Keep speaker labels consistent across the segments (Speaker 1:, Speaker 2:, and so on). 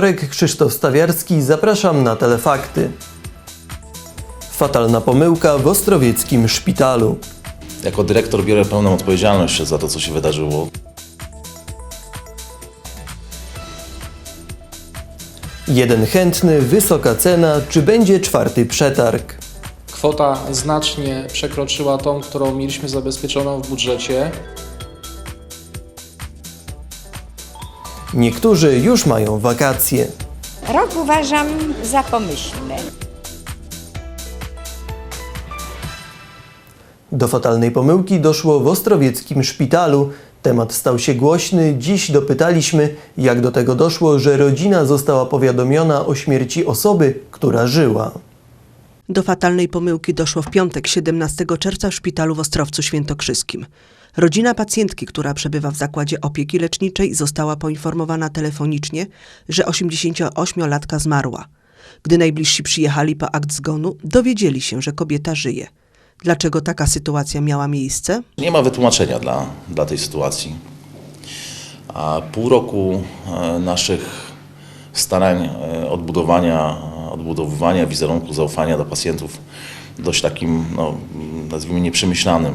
Speaker 1: wtorek, Krzysztof Stawiarski, zapraszam na Telefakty. Fatalna pomyłka w ostrowieckim szpitalu.
Speaker 2: Jako dyrektor biorę pełną odpowiedzialność za to, co się wydarzyło.
Speaker 1: Jeden chętny, wysoka cena, czy będzie czwarty przetarg?
Speaker 3: Kwota znacznie przekroczyła tą, którą mieliśmy zabezpieczoną w budżecie.
Speaker 1: Niektórzy już mają wakacje.
Speaker 4: Rok uważam za pomyślny.
Speaker 1: Do fatalnej pomyłki doszło w ostrowieckim szpitalu. Temat stał się głośny. Dziś dopytaliśmy, jak do tego doszło, że rodzina została powiadomiona o śmierci osoby, która żyła.
Speaker 5: Do fatalnej pomyłki doszło w piątek 17 czerwca w szpitalu w Ostrowcu Świętokrzyskim. Rodzina pacjentki, która przebywa w zakładzie opieki leczniczej, została poinformowana telefonicznie, że 88-latka zmarła. Gdy najbliżsi przyjechali po akt zgonu, dowiedzieli się, że kobieta żyje. Dlaczego taka sytuacja miała miejsce?
Speaker 2: Nie ma wytłumaczenia dla, dla tej sytuacji. A pół roku e, naszych starań e, odbudowania, odbudowywania wizerunku zaufania do pacjentów dość takim, no, nazwijmy, nieprzemyślanym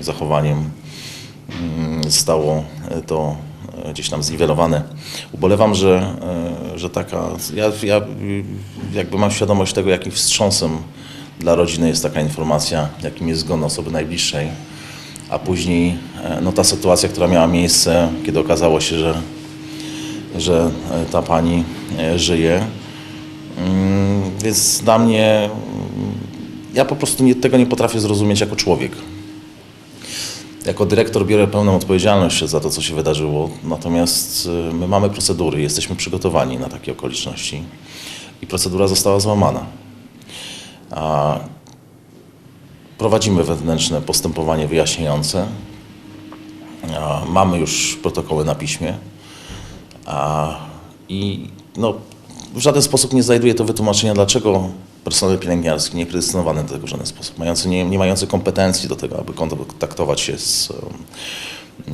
Speaker 2: zachowaniem zostało e, to e, gdzieś tam zniwelowane. Ubolewam, że, e, że taka, ja, ja jakby mam świadomość tego, jakim wstrząsem dla rodziny jest taka informacja, jakim jest zgon osoby najbliższej, a później no, ta sytuacja, która miała miejsce, kiedy okazało się, że, że ta pani żyje. Mm, Więc dla mnie, mm, ja po prostu nie, tego nie potrafię zrozumieć jako człowiek. Jako dyrektor biorę pełną odpowiedzialność za to, co się wydarzyło, natomiast y, my mamy procedury, jesteśmy przygotowani na takie okoliczności i procedura została złamana. A prowadzimy wewnętrzne postępowanie wyjaśniające. A mamy już protokoły na piśmie. A, I no, w żaden sposób nie znajduje to wytłumaczenia, dlaczego personel pielęgniarski niepredestynowany do tego w żaden sposób, mający, nie, nie mający kompetencji do tego, aby kontaktować się z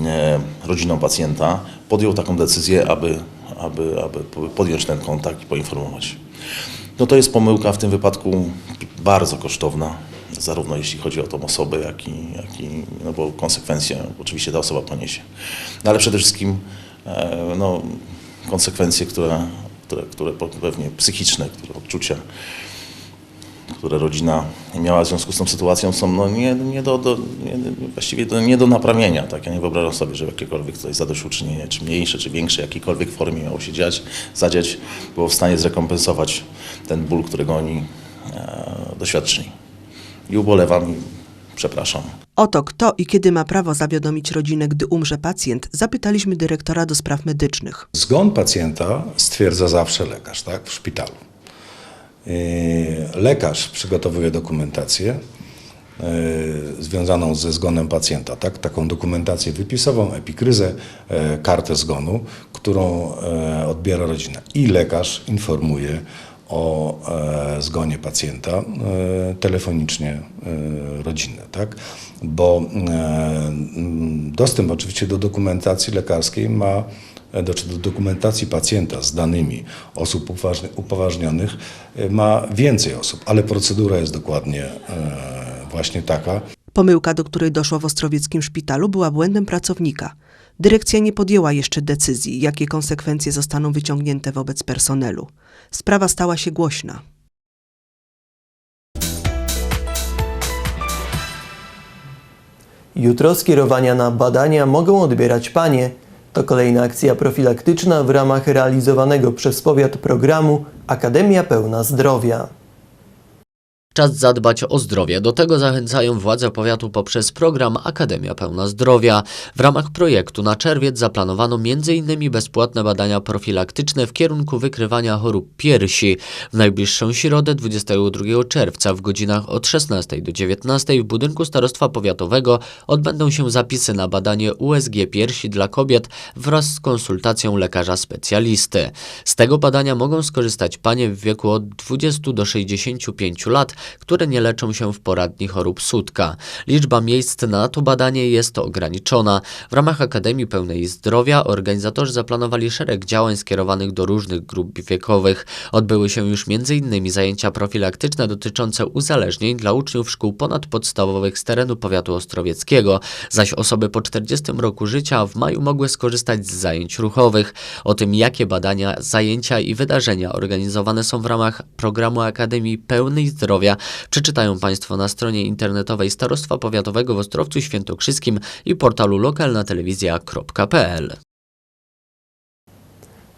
Speaker 2: e, rodziną pacjenta, podjął taką decyzję, aby, aby, aby podjąć ten kontakt i poinformować. No to jest pomyłka w tym wypadku bardzo kosztowna, zarówno jeśli chodzi o tą osobę, jak i, jak i no bo konsekwencje oczywiście ta osoba poniesie. No ale przede wszystkim e, no, konsekwencje, które, które, które pewnie psychiczne, które odczucia, które rodzina miała w związku z tą sytuacją są no, nie, nie do, do, nie, właściwie do, nie do naprawienia. Tak? Ja nie wyobrażam sobie, że jakiekolwiek tutaj zadośćuczynienie, czy mniejsze, czy większe, jakiejkolwiek formie miało się dziać, zadziać, było w stanie zrekompensować ten ból, którego oni e, doświadczyli. I ubolewam i przepraszam.
Speaker 5: O to, kto i kiedy ma prawo zawiadomić rodzinę, gdy umrze pacjent, zapytaliśmy dyrektora do spraw medycznych.
Speaker 6: Zgon pacjenta stwierdza zawsze lekarz, tak, w szpitalu. Yy, Lekarz przygotowuje dokumentację yy, związaną ze zgonem pacjenta, tak, taką dokumentację wypisową, epikryzę, yy, kartę zgonu, którą odbiera rodzina. I lekarz informuje o e, zgonie pacjenta e, telefonicznie e, rodzinę, tak? Bo e, dostęp oczywiście do dokumentacji lekarskiej ma e, do, czy do dokumentacji pacjenta z danymi osób upoważni- upoważnionych e, ma więcej osób, ale procedura jest dokładnie e, właśnie taka.
Speaker 5: Pomyłka, do której doszło w ostrowieckim szpitalu, była błędem pracownika. Dyrekcja nie podjęła jeszcze decyzji, jakie konsekwencje zostaną wyciągnięte wobec personelu. Sprawa stała się głośna.
Speaker 1: Jutro skierowania na badania mogą odbierać panie. To kolejna akcja profilaktyczna w ramach realizowanego przez powiat programu Akademia Pełna Zdrowia.
Speaker 7: Czas zadbać o zdrowie. Do tego zachęcają władze powiatu poprzez program Akademia Pełna Zdrowia. W ramach projektu na czerwiec zaplanowano m.in. bezpłatne badania profilaktyczne w kierunku wykrywania chorób piersi. W najbliższą środę 22 czerwca w godzinach od 16 do 19 w budynku Starostwa Powiatowego odbędą się zapisy na badanie USG piersi dla kobiet wraz z konsultacją lekarza specjalisty. Z tego badania mogą skorzystać panie w wieku od 20 do 65 lat, które nie leczą się w poradni chorób sutka. Liczba miejsc na to badanie jest ograniczona. W ramach Akademii Pełnej Zdrowia organizatorzy zaplanowali szereg działań skierowanych do różnych grup wiekowych. Odbyły się już m.in. zajęcia profilaktyczne dotyczące uzależnień dla uczniów szkół ponadpodstawowych z terenu powiatu ostrowieckiego, zaś osoby po 40 roku życia w maju mogły skorzystać z zajęć ruchowych. O tym, jakie badania, zajęcia i wydarzenia organizowane są w ramach programu Akademii Pełnej Zdrowia, przeczytają Państwo na stronie internetowej Starostwa Powiatowego w Ostrowcu Świętokrzyskim i portalu lokalnatelewizja.pl.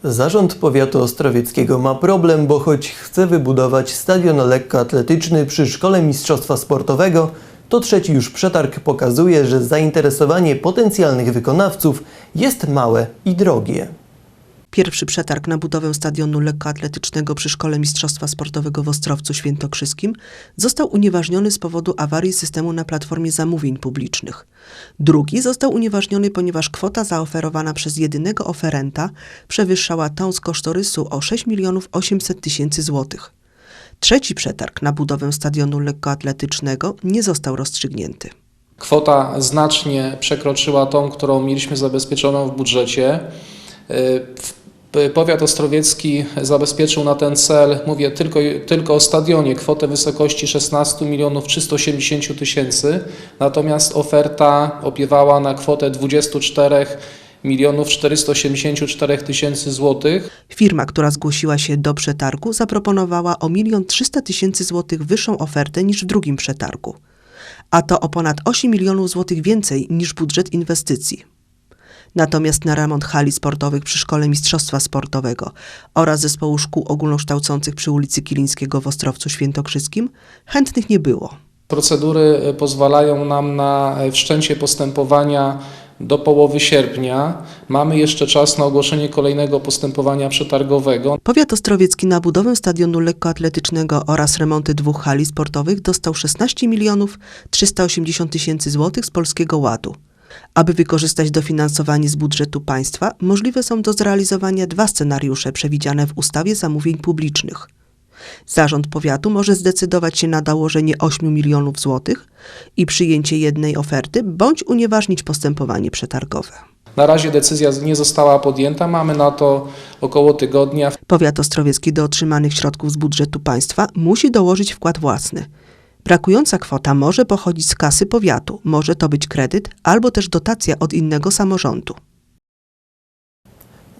Speaker 1: Zarząd Powiatu Ostrowieckiego ma problem, bo choć chce wybudować stadion lekkoatletyczny przy Szkole Mistrzostwa Sportowego, to trzeci już przetarg pokazuje, że zainteresowanie potencjalnych wykonawców jest małe i drogie.
Speaker 5: Pierwszy przetarg na budowę stadionu lekkoatletycznego przy Szkole Mistrzostwa Sportowego w Ostrowcu Świętokrzyskim został unieważniony z powodu awarii systemu na platformie zamówień publicznych. Drugi został unieważniony, ponieważ kwota zaoferowana przez jedynego oferenta przewyższała tą z kosztorysu o 6 milionów 800 tysięcy złotych. Trzeci przetarg na budowę stadionu lekkoatletycznego nie został rozstrzygnięty.
Speaker 3: Kwota znacznie przekroczyła tą, którą mieliśmy zabezpieczoną w budżecie. Y, w- Powiat ostrowiecki zabezpieczył na ten cel, mówię tylko, tylko o stadionie, kwotę wysokości 16 milionów 380 tysięcy, natomiast oferta opiewała na kwotę 24 milionów 484 tysięcy złotych.
Speaker 5: Firma, która zgłosiła się do przetargu, zaproponowała o 1 300 tysięcy złotych wyższą ofertę niż w drugim przetargu, a to o ponad 8 milionów złotych więcej niż budżet inwestycji. Natomiast na remont hali sportowych przy Szkole Mistrzostwa Sportowego oraz zespołu szkół ogólnokształcących przy ulicy Kilińskiego w Ostrowcu Świętokrzyskim chętnych nie było.
Speaker 3: Procedury y, pozwalają nam na y, wszczęcie postępowania do połowy sierpnia. Mamy jeszcze czas na ogłoszenie kolejnego postępowania przetargowego.
Speaker 5: Powiat ostrowiecki na budowę stadionu lekkoatletycznego oraz remonty dwóch hali sportowych dostał 16 milionów 380 tysięcy złotych z Polskiego Ładu. Aby wykorzystać dofinansowanie z budżetu państwa, możliwe są do zrealizowania dwa scenariusze przewidziane w ustawie zamówień publicznych. Zarząd powiatu może zdecydować się na dołożenie 8 milionów złotych i przyjęcie jednej oferty, bądź unieważnić postępowanie przetargowe.
Speaker 3: Na razie decyzja nie została podjęta. Mamy na to około tygodnia.
Speaker 5: Powiat ostrowiecki do otrzymanych środków z budżetu państwa musi dołożyć wkład własny. Brakująca kwota może pochodzić z kasy powiatu, może to być kredyt albo też dotacja od innego samorządu.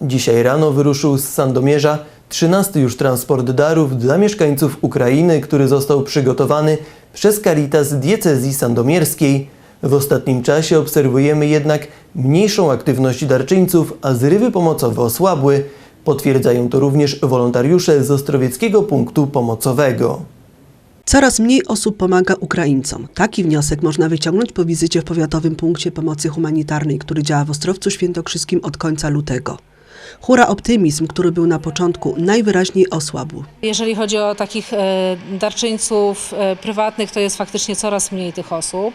Speaker 1: Dzisiaj rano wyruszył z Sandomierza 13 już transport darów dla mieszkańców Ukrainy, który został przygotowany przez Caritas Diecezji Sandomierskiej. W ostatnim czasie obserwujemy jednak mniejszą aktywność darczyńców, a zrywy pomocowe osłabły. Potwierdzają to również wolontariusze z Ostrowieckiego Punktu Pomocowego.
Speaker 5: Coraz mniej osób pomaga Ukraińcom. Taki wniosek można wyciągnąć po wizycie w Powiatowym Punkcie Pomocy Humanitarnej, który działa w Ostrowcu Świętokrzyskim od końca lutego. Hura optymizm, który był na początku, najwyraźniej osłabł.
Speaker 8: Jeżeli chodzi o takich e, darczyńców e, prywatnych, to jest faktycznie coraz mniej tych osób.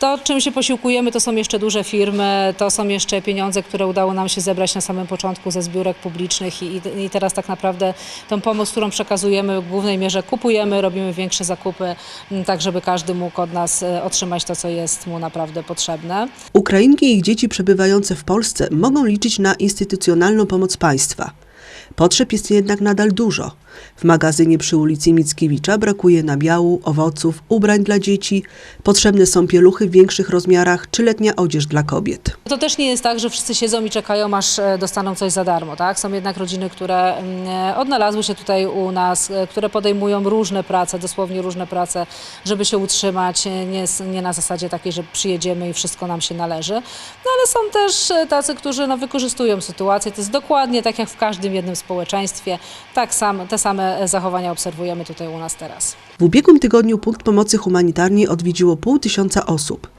Speaker 8: To, czym się posiłkujemy, to są jeszcze duże firmy, to są jeszcze pieniądze, które udało nam się zebrać na samym początku ze zbiórek publicznych i, i- teraz tak naprawdę tą pomoc, którą przekazujemy w głównej mierze kupujemy, robimy większe zakupy, m, tak żeby każdy mógł od nas e, otrzymać to, co jest mu naprawdę potrzebne.
Speaker 5: Ukrainki i ich dzieci przebywające w Polsce mogą liczyć na instytucjonalną pomoc państwa. Potrzeb jest jednak nadal dużo. W magazynie przy ulicy Mickiewicza brakuje nabiału, owoców, ubrań dla dzieci, potrzebne są pieluchy w większych rozmiarach czy letnia odzież dla kobiet.
Speaker 8: To też nie jest tak, że wszyscy siedzą i czekają, aż e, dostaną coś za darmo. Tak? Są jednak rodziny, które mm, e, odnalazły się tutaj u nas, e, które podejmują różne prace, dosłownie różne prace, żeby się utrzymać. Nie, nie na zasadzie takiej, że przyjedziemy i wszystko nam się należy. No ale są też tacy, którzy no, wykorzystują sytuację. To jest dokładnie tak jak w każdym jednym społeczeństwie. Tak sam, te same e, zachowania obserwujemy tutaj u nas teraz.
Speaker 5: W ubiegłym tygodniu punkt pomocy humanitarnej odwiedziło pół tysiąca osób.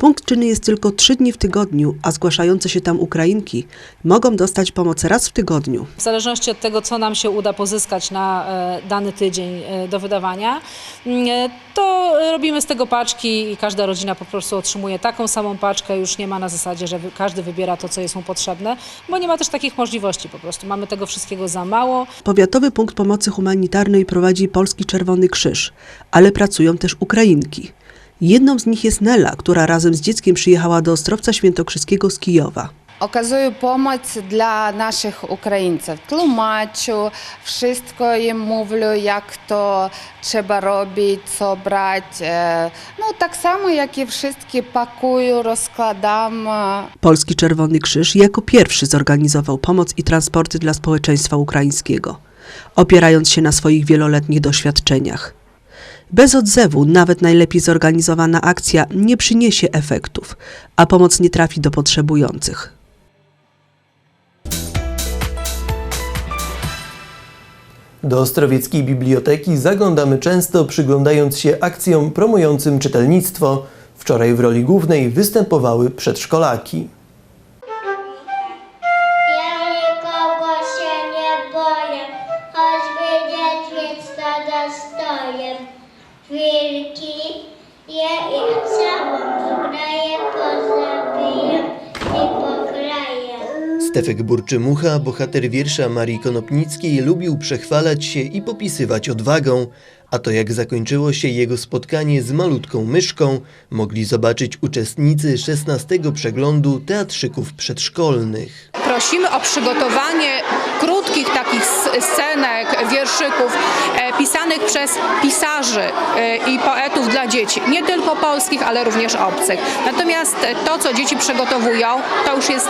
Speaker 5: Punkt czynny jest tylko trzy dni w tygodniu, a zgłaszające się tam Ukrainki mogą dostać pomoc raz w tygodniu.
Speaker 8: W zależności od tego, co nam się uda pozyskać na e, dany tydzień e, do wydawania, mm, e, to robimy z tego paczki i każda rodzina po prostu otrzymuje taką samą paczkę. Już nie ma na zasadzie, że każdy wybiera to, co jest mu potrzebne, bo nie ma też takich możliwości po prostu. Mamy tego wszystkiego za mało.
Speaker 5: Powiatowy punkt pomocy humanitarnej prowadzi Polski Czerwony Krzyż, ale pracują też Ukrainki. Jedną z nich jest Nela, która razem z dzieckiem przyjechała do Ostrowca Świętokrzyskiego z Kijowa.
Speaker 9: Okazuję pomoc dla naszych Ukraińców. Tłumaczę, wszystko im mówię, jak to trzeba robić, co brać. E, no tak samo jak i wszystkie pakuję, rozkładam.
Speaker 5: Polski Czerwony Krzyż jako pierwszy zorganizował pomoc i transporty dla społeczeństwa ukraińskiego, opierając się na swoich wieloletnich doświadczeniach. Bez odzewu nawet najlepiej zorganizowana akcja nie przyniesie efektów, a pomoc nie trafi do potrzebujących.
Speaker 1: Do Ostrowieckiej Biblioteki zaglądamy często, przyglądając się akcjom promującym czytelnictwo. Wczoraj w roli głównej występowały przedszkolaki. Stefek Burczymucha, bohater wiersza Marii Konopnickiej, lubił przechwalać się i popisywać odwagą, a to jak zakończyło się jego spotkanie z malutką myszką, mogli zobaczyć uczestnicy 16 przeglądu teatrzyków przedszkolnych.
Speaker 10: Prosimy o przygotowanie krótkich takich scenek, wierszyków e, pisanych przez pisarzy e, i poetów dla dzieci. Nie tylko polskich, ale również obcych. Natomiast e, to, co dzieci przygotowują, to już jest...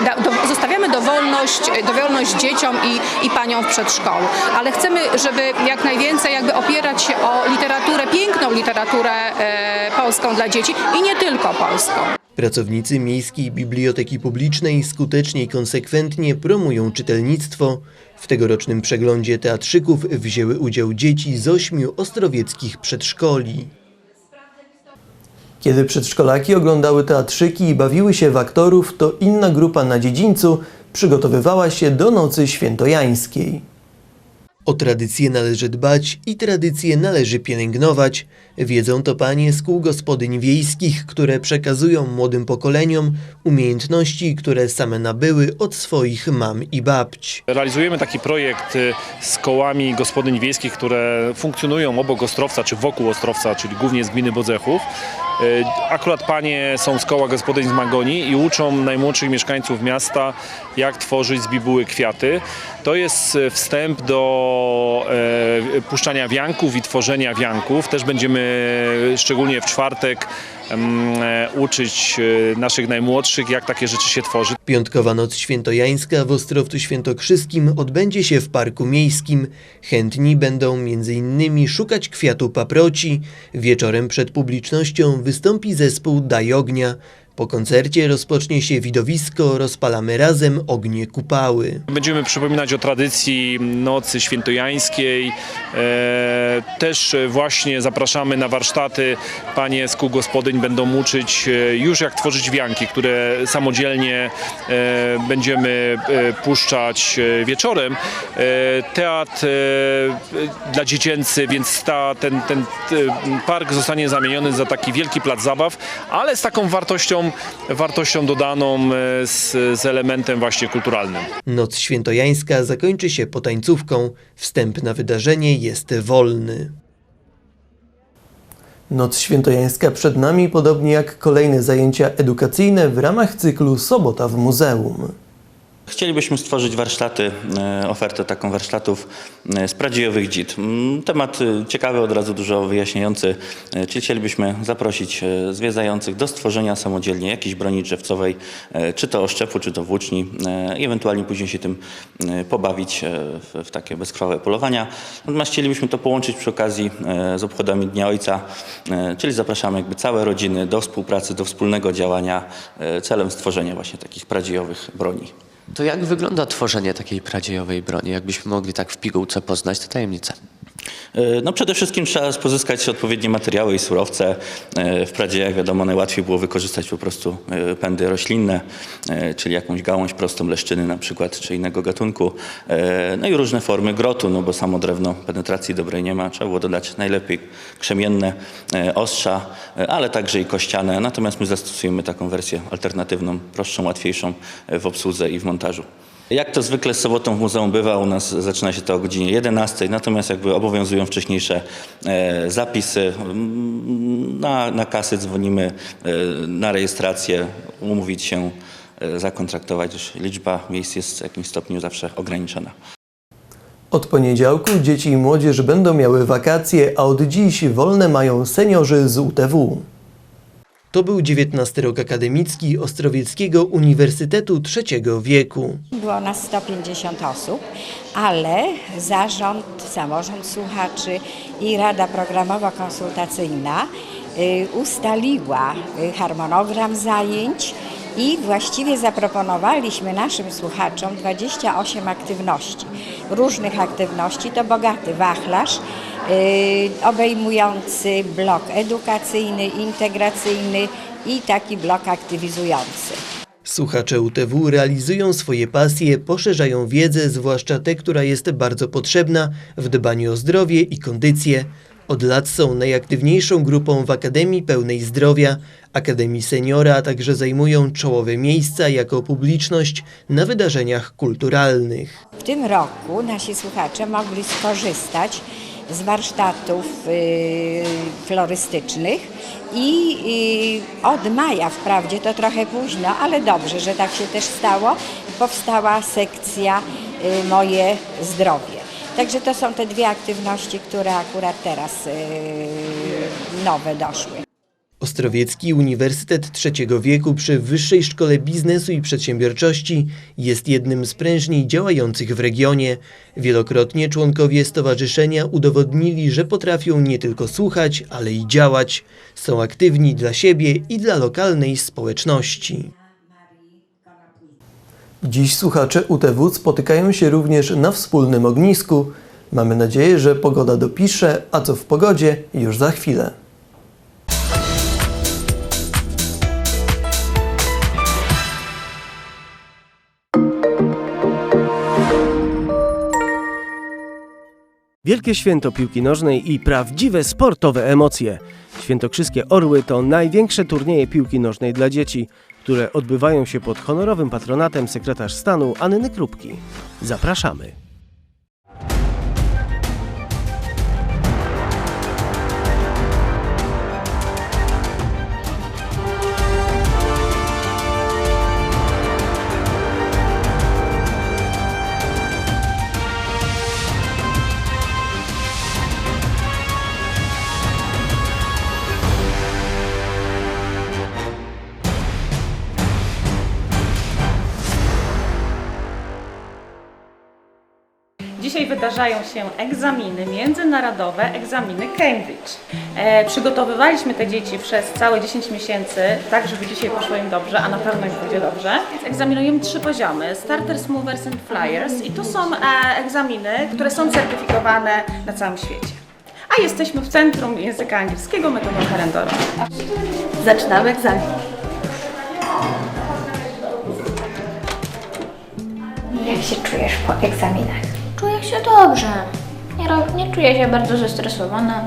Speaker 10: E, da, do, zostawiamy dowolność, dowolność dzieciom i, i paniom w przedszkolu, ale chcemy, żeby jak najwięcej jakby opierać się o literaturę, piękną literaturę e, polską dla dzieci i nie tylko polską.
Speaker 1: Pracownicy Miejskiej Biblioteki Publicznej skutecznie i konsekwentnie promują czytelnictwo. W tegorocznym przeglądzie teatrzyków wzięły udział dzieci z ośmiu ostrowieckich przedszkoli. Kiedy przedszkolaki oglądały teatrzyki i bawiły się w aktorów, to inna grupa na dziedzińcu przygotowywała się do nocy świętojańskiej. O tradycje należy dbać i tradycje należy pielęgnować. Wiedzą to panie z kół gospodyń wiejskich, które przekazują młodym pokoleniom umiejętności, które same nabyły od swoich mam i babć.
Speaker 11: Realizujemy taki projekt y, z kołami gospodyń wiejskich, które funkcjonują obok Ostrowca czy wokół Ostrowca, czyli głównie z gminy Bodzechów. Y, Akurat panie są z koła gospodyń z Magoni i uczą najmłodszych mieszkańców miasta, jak tworzyć z bibuły kwiaty. To jest y, wstęp do e, puszczania wianków i tworzenia wianków. Też będziemy szczególnie w czwartek e, uczyć e, naszych najmłodszych, jak takie rzeczy się tworzy.
Speaker 1: Piątkowa Noc Świętojańska w Ostrowcu Świętokrzyskim odbędzie się w Parku Miejskim. Chętni będą m.in. szukać kwiatu paproci. Wieczorem przed publicznością wystąpi zespół Daj Ognia. Po koncercie rozpocznie się widowisko Rozpalamy razem ognie kupały.
Speaker 11: Będziemy przypominać o tradycji nocy świętojańskiej. E, też właśnie zapraszamy na warsztaty. Panie z kół gospodyń będą uczyć e, już jak tworzyć wianki, które samodzielnie e, będziemy puszczać wieczorem. Teatr dla dziecięcy, więc ta, ten, ten park zostanie zamieniony za taki wielki plac zabaw, ale z taką wartością, wartością dodaną e, z, z elementem właśnie kulturalnym.
Speaker 1: Noc Świętojańska zakończy się potańcówką. Wstęp na wydarzenie jest wolny. Noc Świętojańska przed nami, podobnie jak kolejne zajęcia edukacyjne w ramach cyklu Sobota w Muzeum.
Speaker 12: Chcielibyśmy stworzyć warsztaty, e, ofertę taką warsztatów e, z pradziejowych dzid. Mm, Temat e, ciekawy, od razu dużo wyjaśniający, czyli chcielibyśmy zaprosić zwiedzających do stworzenia samodzielnie jakiejś broni drzewcowej, czy to oszczepu, czy to włóczni i ewentualnie później się tym pobawić w, takie bezkrwawe polowania. Natomiast chcielibyśmy to połączyć przy okazji z obchodami Dnia Ojca, czyli zapraszamy jakby całe rodziny do współpracy, do wspólnego działania celem stworzenia właśnie takich pradziejowych broni.
Speaker 7: To jak wygląda tworzenie takiej pradziejowej broni? Jakbyśmy mogli tak w pigułce poznać tę tajemnicę?
Speaker 12: E, No przede wszystkim trzeba pozyskać odpowiednie materiały i surowce. E, Wprawdzie, jak wiadomo, najłatwiej było wykorzystać po prostu e, pędy roślinne, czyli jakąś gałąź prostą leszczyny na przykład, czy innego gatunku. No i różne formy grotu, no bo samo drewno penetracji dobrej nie ma. Trzeba było dodać najlepiej krzemienne ostrza, ale także i kościane. Natomiast my zastosujemy taką wersję alternatywną, prostszą, łatwiejszą w obsłudze i w montażu. Jak to zwykle z sobotą w muzeum bywa, u nas zaczyna się to o godzinie 11, natomiast jakby obowiązują wcześniejsze e, zapisy. Mm, Na, na kasy dzwonimy, e, na rejestrację, umówić się, e, zakontraktować. Liczba miejsc jest w jakimś stopniu zawsze ograniczona.
Speaker 1: Od poniedziałku dzieci i młodzież będą miały wakacje, a od dziś wolne mają seniorzy z UTW. To był 19 rok akademicki Ostrowieckiego Uniwersytetu Trzeciego Wieku.
Speaker 4: Było nas 150 osób, ale zarząd, samorząd słuchaczy i Rada Programowo-Konsultacyjna y, ustaliła y, harmonogram zajęć i właściwie zaproponowaliśmy naszym słuchaczom 28 aktywności. Różnych aktywności to bogaty wachlarz, y, obejmujący blok edukacyjny, integracyjny i taki blok aktywizujący.
Speaker 1: Słuchacze UTW realizują swoje pasje, poszerzają wiedzę, zwłaszcza tę, która jest bardzo potrzebna w dbaniu o zdrowie i kondycję. Od lat są najaktywniejszą grupą w Akademii Pełnej Zdrowia, Akademii Seniora, a także zajmują czołowe miejsca jako publiczność na wydarzeniach kulturalnych.
Speaker 4: W tym roku nasi słuchacze mogli skorzystać z warsztatów y, florystycznych i y, od maja wprawdzie to trochę późno, ale dobrze, że tak się też stało, powstała sekcja y, Moje Zdrowie. Także to są te dwie aktywności, które akurat teraz y, nowe doszły.
Speaker 1: Ostrowiecki Uniwersytet Trzeciego Wieku przy Wyższej Szkole Biznesu i Przedsiębiorczości jest jednym z prężniej działających w regionie. Wielokrotnie członkowie stowarzyszenia udowodnili, że potrafią nie tylko słuchać, ale i działać. Są aktywni dla siebie i dla lokalnej społeczności. Dziś słuchacze UTW spotykają się również na wspólnym ognisku. Mamy nadzieję, że pogoda dopisze, a co w pogodzie już za chwilę.
Speaker 13: Wielkie święto piłki nożnej i prawdziwe sportowe emocje. Świętokrzyskie Orły to największe turnieje piłki nożnej dla dzieci, które odbywają się pod honorowym patronatem sekretarz stanu Anny Krupki. Zapraszamy.
Speaker 14: Wydarzają się egzaminy międzynarodowe, egzaminy Cambridge. E, przygotowywaliśmy te dzieci przez całe 10 miesięcy, tak żeby dzisiaj poszło im dobrze, a na pewno im pójdzie dobrze. Egzaminujemy trzy poziomy, Starters, Movers and Flyers i to są e, egzaminy, które są certyfikowane na całym świecie. A jesteśmy w Centrum Języka Angielskiego metodą Herendora.
Speaker 15: Zaczynamy egzamin.
Speaker 16: Jak się czujesz po egzaminach? Czuję się dobrze. Nie, nie czuję się bardzo zestresowana.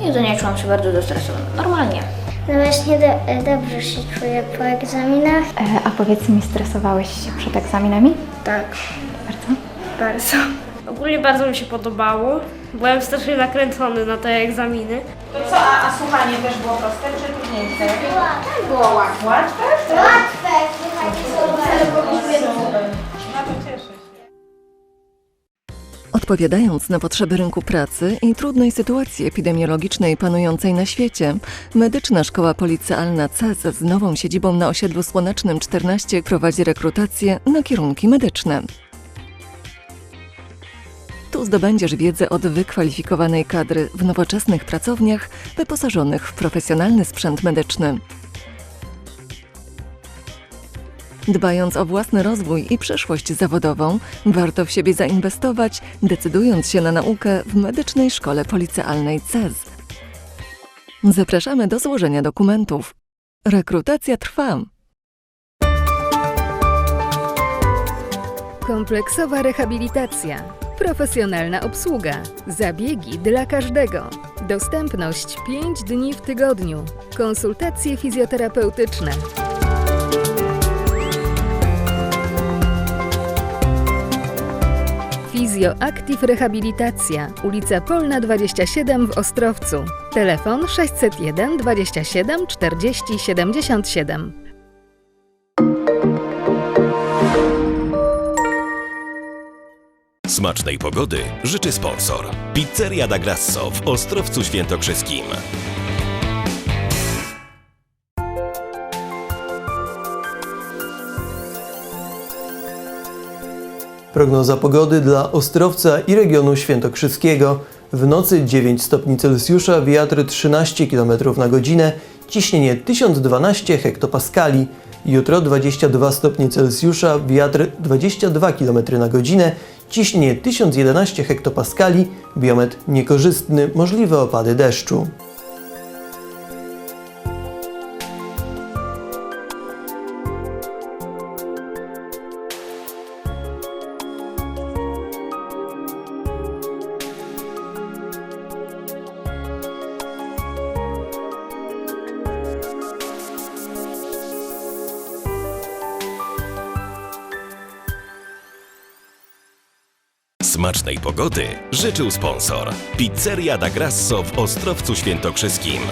Speaker 16: Nigdy nie czułam się bardzo zestresowana. Normalnie.
Speaker 17: No właśnie do, dobrze się czuję po egzaminach.
Speaker 15: E, a powiedz mi, stresowałeś się przed egzaminami?
Speaker 16: Tak,
Speaker 15: Bardzo?
Speaker 16: bardzo.
Speaker 18: Ogólnie bardzo mi się podobało. Byłem strasznie nakręcony na te egzaminy.
Speaker 14: To co, a, a słuchanie też było proste czy trudniejsze?
Speaker 17: Tak
Speaker 14: Było łatwe. Łatwe?
Speaker 17: Łatwe, słuchajcie, są
Speaker 19: Odpowiadając na potrzeby rynku pracy i trudnej sytuacji epidemiologicznej panującej na świecie, Medyczna Szkoła Policealna CES z nową siedzibą na osiedlu Słonecznym 14 prowadzi rekrutację na kierunki medyczne. Tu zdobędziesz wiedzę od wykwalifikowanej kadry w nowoczesnych pracowniach wyposażonych w profesjonalny sprzęt medyczny. Dbając o własny rozwój i przyszłość zawodową, warto w siebie zainwestować, decydując się na naukę w Medycznej Szkole Policealnej CEZ. Zapraszamy do złożenia dokumentów. Rekrutacja trwa.
Speaker 20: Kompleksowa rehabilitacja, profesjonalna obsługa, zabiegi dla każdego, dostępność 5 dni w tygodniu, konsultacje fizjoterapeutyczne. Fizjo Active Rehabilitacja, ulica Polna 27 w Ostrowcu. Telefon 601 27 40 77.
Speaker 21: Smacznej pogody życzy sponsor. Pizzeria da Grasso w Ostrowcu Świętokrzyskim.
Speaker 1: Prognoza pogody dla Ostrowca i regionu świętokrzyskiego. W nocy 9 stopni Celsjusza, wiatr 13 km na godzinę, ciśnienie 1012 hektopaskali. Jutro 22 stopnie Celsjusza, wiatr 22 km na godzinę, ciśnienie 1011 hektopaskali, biometr niekorzystny, możliwe opady deszczu.
Speaker 21: Pogody życzył sponsor. Pizzeria da Grasso w Ostrowcu Świętokrzyskim.